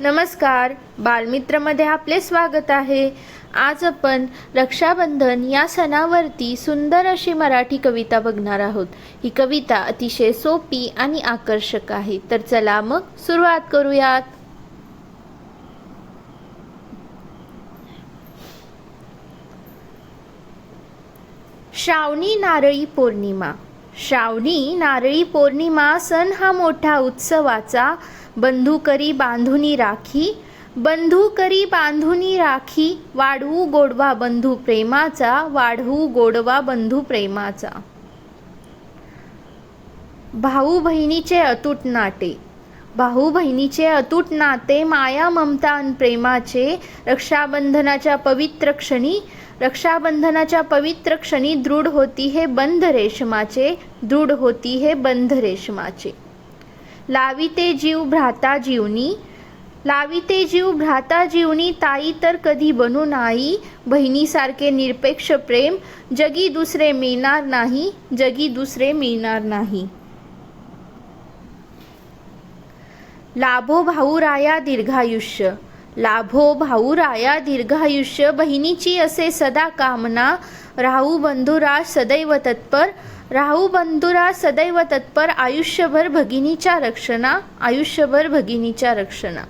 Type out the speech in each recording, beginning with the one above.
नमस्कार. बालमित्रमध्ये आपले स्वागत आहे. आज आपण रक्षाबंधन या सणावरती सुंदर अशी मराठी कविता बघणार आहोत. ही कविता अतिशय सोपी आणि आकर्षक आहे. तर चला मग सुरुवात करूयात. श्रावणी नारळी पौर्णिमा. श्रावणी नारळी पौर्णिमा सण हा मोठा उत्सवाचा बंधू करी बांधुनी राखी बंधू करी बांधुनी राखी वाढवू गोडवा बंधू प्रेमाचा वाढवू गोडवा बंधू प्रेमाचा. भाऊ बहिणीचे अतूट नाते. भाऊ बहिणीचे अतूट नाते माया ममता आणि प्रेमाचे रक्षाबंधनाच्या पवित्र क्षणी रक्षाबंधनाच्या पवित्र क्षणी दृढ होती हे बंध रेशमाचे दृढ होती हे बंध रेशमाचे. लाविते जीव भ्राता जीवनी लाविते जीव भ्राता जीवनी ताई तर कधी बनू नाही. बहिणीसारखे निरपेक्ष प्रेम जगी दुसरे मिळणार नाही जगी दुसरे मिळणार नाही. लाभो भाऊ राया दीर्घायुष्य लाभो भाऊ राया दीर्घायुष्य बहिणीची असे सदा कामना. राहू बंधुराज सदैव तत्पर राहू बंधुरा सदैव तत्पर आयुष्यभर भगिनीच्या रक्षणा आयुष्यभर भगिनीच्या रक्षणा.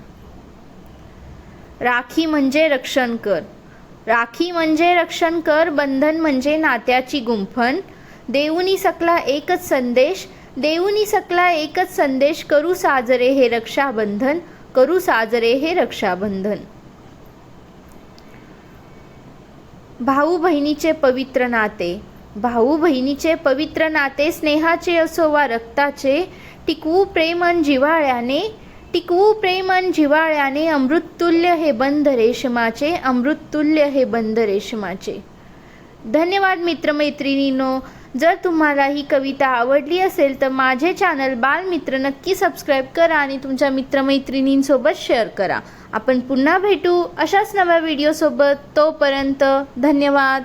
राखी म्हणजे रक्षण कर. राखी म्हणजे रक्षण कर बंधन म्हणजे नात्याची गुंफण देऊनी सकला एकच संदेश देऊनी सकला एकच संदेश करू साजरे हे रक्षाबंधन करू साजरे हे रक्षाबंधन. भाऊ बहिणीचे पवित्र नाते. भाऊ बहिणीचे पवित्र नाते स्नेहाचे असो वा रक्ताचे टिकवू प्रेमन जिव्हाळ्याने टिकवू प्रेमन जिव्हाळ्याने अमृततुल्य हे बंध रेशमाचे अमृततुल्य हे बंध रेशमाचे. धन्यवाद मित्रमैत्रिणींनो. जर तुम्हाला ही कविता आवडली असेल तर माझे चॅनल बालमित्र नक्की सबस्क्राईब करा आणि तुमच्या मित्रमैत्रिणींसोबत शेअर करा. आपण पुन्हा भेटू अशाच नव्या व्हिडिओसोबत तोपर्यंत धन्यवाद.